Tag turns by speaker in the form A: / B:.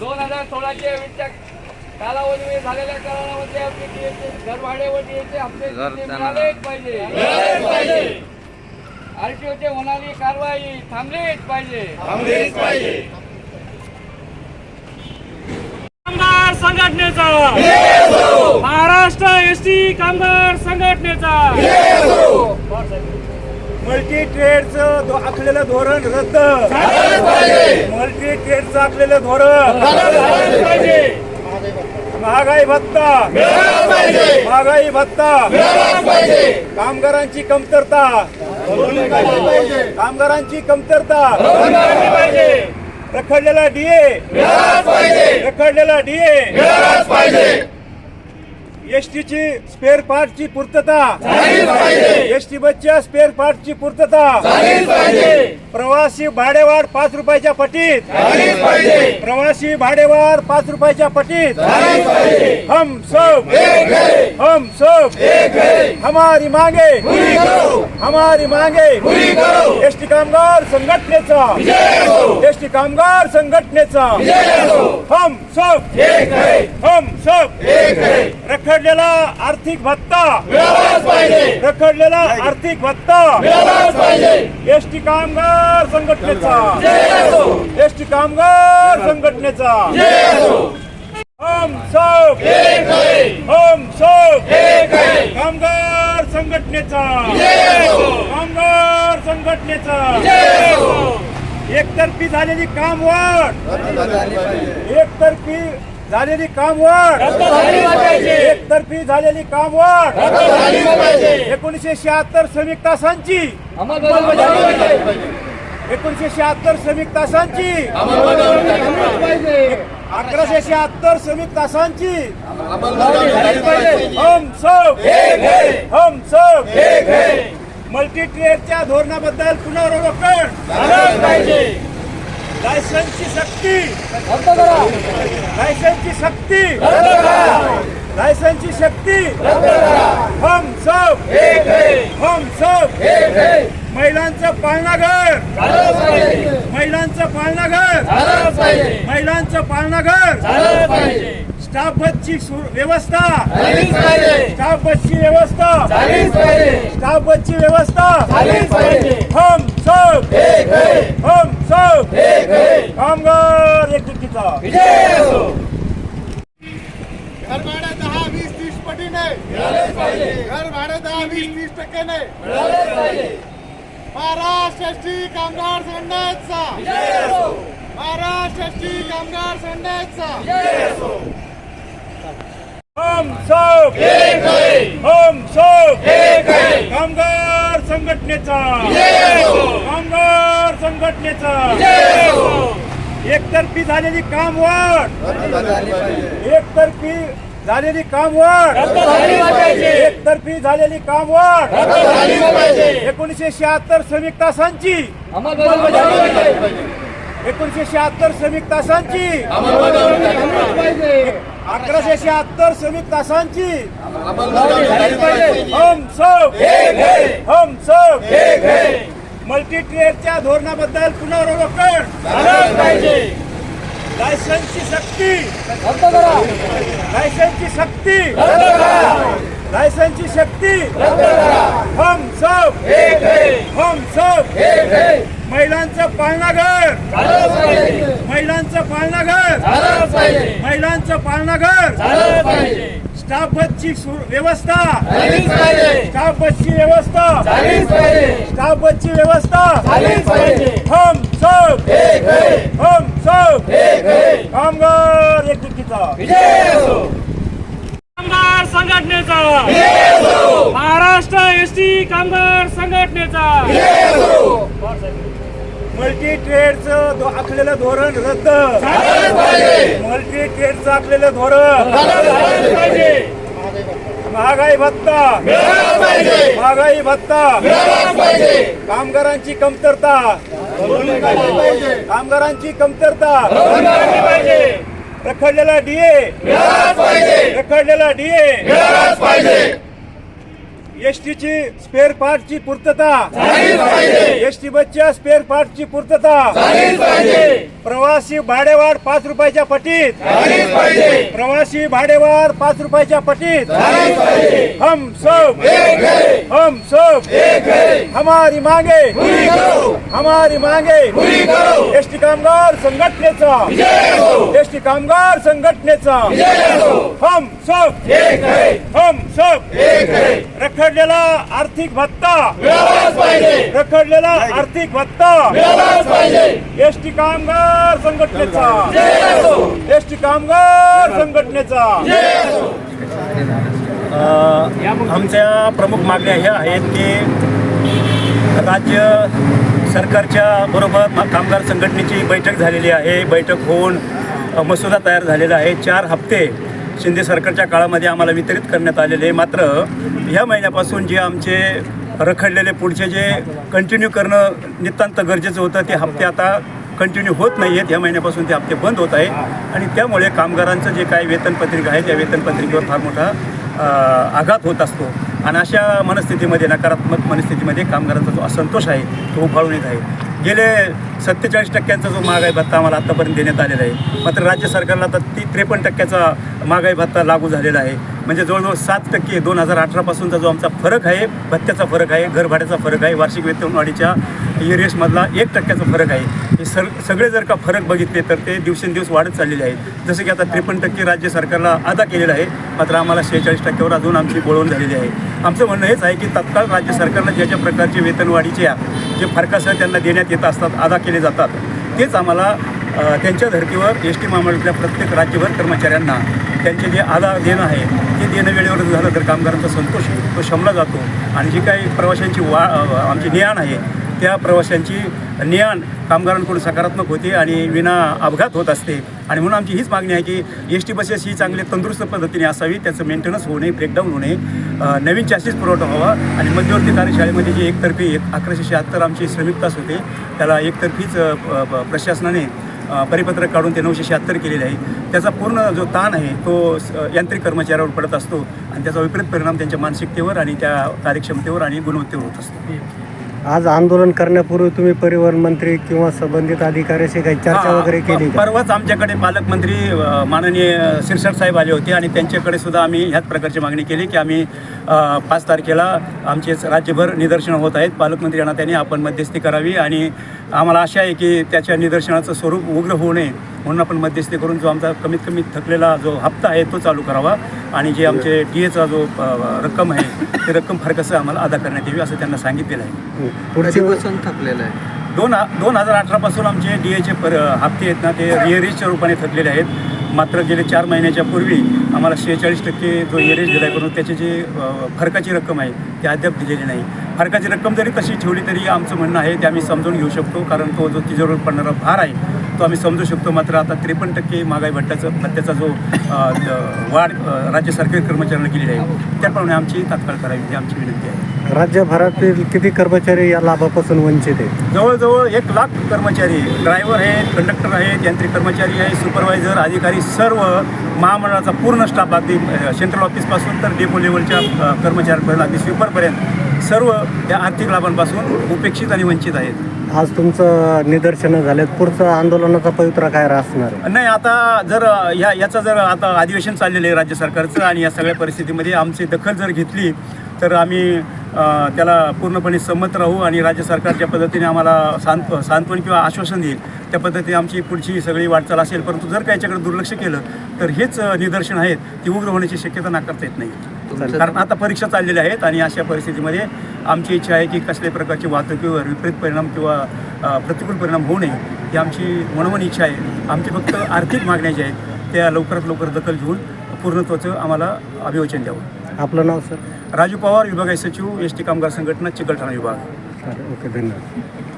A: दोन हजार सोळाच्या वित्त कालावधीमध्ये झालेल्या करारामध्ये आपले DA घर भाडे व डीएचे हप्ते मिळालेच पाहिजे. आरटीओची होणारी कारवाई थांबलीच पाहिजे.
B: कामगार संघटनेचा. महाराष्ट्र एसटी कामगार संघटनेचा.
C: मल्टी ट्रेडचं आखलेलं धोरण रद्द. मल्टी ट्रेडचं आखलेलं धोरण. महागाई भत्ता. महागाई भत्ता. कामगारांची कमतरता. कामगारांची कमतरता. रखडलेला डीए रखडलेला डीए एसटीची स्पेअर पार्टची पूर्तता. एसटी बसच्या स्पेअर पार्टची पूर्तता प्रवासी भाडेवाढ पाच रुपयाच्या पटीत. प्रवासी भाडेवाढ पाच रुपयाच्या पटीत. हम सब. हम सब. हमारी मांगे. हमारी मांगे. एसटी कामगार संघटनेचा. एसटी कामगार संघटनेचा. हम सब. हम सब. रखडलेला आर्थिक भत्ता. रखडलेला आर्थिक भत्ता. एसटी कामगार संघटनेचा. एसटी कामगार संघटनेचा. हम सब. हम सब. कामगार संघटनेचा. कामगार संघटनेचा. एकतर्फी झालेली काम वाढ एकतर्फी झालेली काम वाढ एकतर्फी झालेली काम वाढ एकोणीसशे शहात्तर श्रमिक तासांची. एकोणीसशे शहात्तर श्रमिक तासांची. अकराशे शहात्तर श्रमिक तासांची. हम सब. हम सब. मल्टी ट्रेडच्या धोरणाबद्दल पुनरावलोकन. लायसन्सची सक्ती. लायसन्सची सक्ती. लायसन्सची शक्ती हम सब. हम सब. महिलांचं पालनाघर महिलांचं पालनाघर महिलांचं पालनाघर स्टाफ बसची सु- व्यवस्था. स्टाफ बसची व्यवस्था. स्टाफ बसची व्यवस्था. हम सब. हम सब. कामगार एकजुटीचा.
D: घर भाडे दहा वीस तीस पटीने घर भाडे दहा वीस तीस टक्क्याने महाराष्ट्र एसटी कामगार संघटनेचा. एसटी कामगार
C: कामगार संघटनेचा. कामगार संघटनेचा. एकतर्फी झालेली काम वाढ एकतर्फी झालेली काम वाढ एकतर्फी झालेली काम वाढ एकोणीसशे शहात्तर श्रमिक तासांची. एकोणीसशे शहात्तर श्रमिक तासांची. अकराशे शहात्तर श्रमिक तासांची. हम सब. हम सब. मल्टी ट्रेडच्या धोरणाबद्दल पुनरावलोकन. लायसन्सची सक्ती. लायसन्सची सक्ती. लायसन्सची शक्ती हम सब. हम सब. महिलांचं पालनाघर. महिलांचं पालनाघर. महिलांचं पालनाघर. स्टाफ बसची व्यवस्था. स्टाफ बसची व्यवस्था. स्टाफ बसची व्यवस्था. हम सब. हम सब. कामगार एकजुटीचा.
B: कामगार संघटनेचा. महाराष्ट्र एसटी कामगार संघटनेचा.
C: मल्टी ट्रेडचं आखलेलं धोरण रद्द. मल्टी ट्रेडचं आखलेलं धोरण. महागाई भत्ता. महागाई भत्ता. कामगारांची कमतरता. कामगारांची कमतरता. रखडलेला डीए रखडलेला डीए एस टीची स्पेअर पार्टची पूर्तता. एस टी बसच्या स्पेअर पार्टची पूर्तता. प्रवासी भाडेवाढ पाच रुपयाच्या पटीत. प्रवासी भाडेवाढ पाच रुपयाच्या पटीत. हम सब. हम सब. हमारी मांगे. हमारी मांगे. एस टी कामगार संघटनेचा. एस टी कामगार संघटनेचा. हम सब हम सब रखडलेला आर्थिक भत्ता. रखडलेला आर्थिक भत्ता. एस टी कामगार संघटनेचा. एसटी कामगार संघटनेचा. आमच्या प्रमुख मागण्या ह्या आहेत की राज्य सरकारच्या बरोबर कामगार संघटनेची बैठक झालेली आहे. बैठक होऊन मसुदा तयार झालेला आहे. चार हप्ते शिंदे सरकारच्या काळामध्ये आम्हाला वितरित करण्यात आलेले मात्र ह्या महिन्यापासून जे आमचे रखडलेले पुढचे जे कंटिन्यू करणं नितांत गरजेचं होतं ते हप्ते आता कंटिन्यू होत नाही आहेत या महिन्यापासून ते हप्ते बंद होत आहे आणि त्यामुळे कामगारांचं जे काही वेतनपत्रिका आहे त्या वेतनपत्रिकेवर फार मोठा आघात होत असतो. आणि अशा मनस्थितीमध्ये नकारात्मक मनस्थितीमध्ये कामगारांचा जो असंतोष आहे तो उफाळून येत आहे. गेले सत्तेचाळीस टक्क्यांचा जो महागाई भत्ता आम्हाला आत्तापर्यंत देण्यात आलेला आहे मात्र राज्य सरकारला आता ती त्रेपन्न टक्क्याचा महागाई भत्ता लागू झालेला आहे. म्हणजे जवळजवळ सात टक्के दोन हजार अठरापासूनचा जो आमचा फरक आहे भत्त्याचा फरक आहे घरभाड्याचा फरक आहे वार्षिक वेतनवाढीच्या एरियसमधला एक टक्क्याचा फरक आहे. हे सर सगळे जर का फरक बघितले तर ते दिवसेंदिवस वाढत चाललेले आहेत जसं की आता त्रेपन्न टक्के राज्य सरकारला अदा केलेलं आहे मात्र आम्हाला शेहेचाळीस टक्क्यावर अजून आमची बोलवण झालेली आहे. आमचं म्हणणं हेच आहे की तत्काळ राज्य सरकारनं ज्या ज्या प्रकारचे वेतनवाढीच्या जे फरकासह त्यांना देण्यात येत असतात अदा केले जातात तेच आम्हाला त्यांच्या धर्तीवर एस टी महामंडळातल्या प्रत्येक राज्यभर कर्मचाऱ्यांना त्यांचे जे आधार देणं आहे ते देणं वेळेवर झालं तर कामगारांचा संतोष तो शमला जातो. आणि जी काही प्रवाशांची वा आमची नियाण आहे त्या प्रवाशांची नियाण कामगारांकडून सकारात्मक होते आणि विना अपघात होत असते. आणि म्हणून आमची हीच मागणी आहे की एस टी बसेस ही चांगली तंदुरुस्त पद्धतीने असावी त्याचं मेंटेनन्स होऊ नये ब्रेकडाऊन होऊ नये. नवीन चॅसेस पुरवठा व्हावा आणि मध्यवर्ती कार्यशाळेमध्ये जी एकतर्फी एक अकराशे शहात्तर आमचे श्रमिक तास होते त्याला एकतर्फीच प्रशासनाने परिपत्रक काढून ते नऊशे शहात्तर केलेले आहे. त्याचा पूर्ण जो ताण आहे तो यांत्रिक कर्मचाऱ्यावर पडत असतो आणि त्याचा विपरीत परिणाम त्यांच्या मानसिकतेवर आणि त्या कार्यक्षमतेवर आणि गुणवत्तेवर होत असतो.
E: आज आंदोलन करण्यापूर्वी तुम्ही परिवहन मंत्री किंवा संबंधित अधिकाऱ्याशी काही चर्चा वगैरे केली का?
A: परवाच आमच्याकडे पालकमंत्री अ, माननीय शिरसाट साहेब आले होते आणि त्यांच्याकडे सुद्धा आम्ही ह्याच प्रकारची मागणी केली की आम्ही अ, पाच तारखेला आमचे राज्यभर निदर्शनं होत आहेत. पालकमंत्री यांना त्यांनी आपण मध्यस्थी करावी आणि आम्हाला आशा आहे की त्याच्या निदर्शनाचं स्वरूप उग्र होऊ नये. म्हणून आपण मध्यस्थी करून जो आमचा कमीत कमी थकलेला जो हप्ता आहे तो चालू करावा आणि जे आमचे टी एचा जो रक्कम आहे ते रक्कम फार कसं आम्हाला अदा करण्यात यावी असं त्यांना सांगितलेलं आहे.
E: पुढची
F: थकलेलं आहे.
A: दोन दोन हजार अठरापासून आमचे डी एचे पर हप्ते आहेत ना ते रिअरेजच्या रूपाने थकलेले आहेत. मात्र गेले चार महिन्याच्या पूर्वी आम्हाला शेहेचाळीस टक्के जो एरेज दिला करून त्याची जी फरकाची रक्कम आहे ती अद्याप दिलेली नाही. फरकाची रक्कम जरी तशी ठेवली तरी आमचं म्हणणं आहे ते आम्ही समजून घेऊ शकतो कारण तो जो तिजोरीवर पडणारा भार आहे तो आम्ही समजू शकतो. मात्र आता त्रेपन्न टक्के महागाई भत्त्याचं भत्त्याचा जो वाढ राज्य सरकारी कर्मचाऱ्यांना केलेली आहे त्याप्रमाणे आमची तात्काळ करावी ही आमची विनंती आहे.
E: राज्यभरातील किती कर्मचारी या लाभापासून वंचित आहेत?
A: जवळजवळ एक लाख कर्मचारी ड्रायव्हर आहेत कंडक्टर आहेत यांत्रिक कर्मचारी आहेत सुपरवायझर अधिकारी सर्व महामंडळाचा पूर्ण स्टाफ अगदी सेंट्रल ऑफिसपासून तर डेपो लेवलच्या कर्मचाऱ्यांपर्यंत अगदी स्वीपरपर्यंत सर्व या आर्थिक लाभांपासून उपेक्षित आणि वंचित आहेत.
E: आज तुमचं निदर्शनं झालेत. पुढचं आंदोलनाचा पवित्रा काय असणार आहे
A: नाही आता जर या ह्या जर आता अधिवेशन चाललेलं आहे राज्य सरकारचं आणि या सगळ्या परिस्थितीमध्ये आमची दखल जर घेतली तर आम्ही अ, त्याला पूर्णपणे संमत राहू आणि राज्य सरकार ज्या पद्धतीने आम्हाला सांत सांत्वन किंवा आश्वासन देईल त्या पद्धतीने आमची पुढची सगळी वाटचाल असेल. परंतु जर का याच्याकडे दुर्लक्ष केलं तर हेच अ, निदर्शन आहेत ती उग्र होण्याची शक्यता नाकारता येत नाही. कारण आता परीक्षा चाललेल्या आहेत आणि अशा परिस्थितीमध्ये आमची इच्छा आहे की कसल्याही प्रकारची वाहतुकीवर विपरीत परिणाम किंवा अ, प्रतिकूल परिणाम होऊ नये ही आमची मनोमन इच्छा आहे. आमची फक्त आर्थिक मागण्या ज्या आहेत त्या लवकरात लवकर दखल घेऊन पूर्णत्वाचं आम्हाला अभिवचन द्यावं.
E: आपलं नाव सर?
A: राजू पवार विभागीय सचिव एस टी कामगार संघटना चिकलठाणा विभाग.
E: ओके धन्यवाद.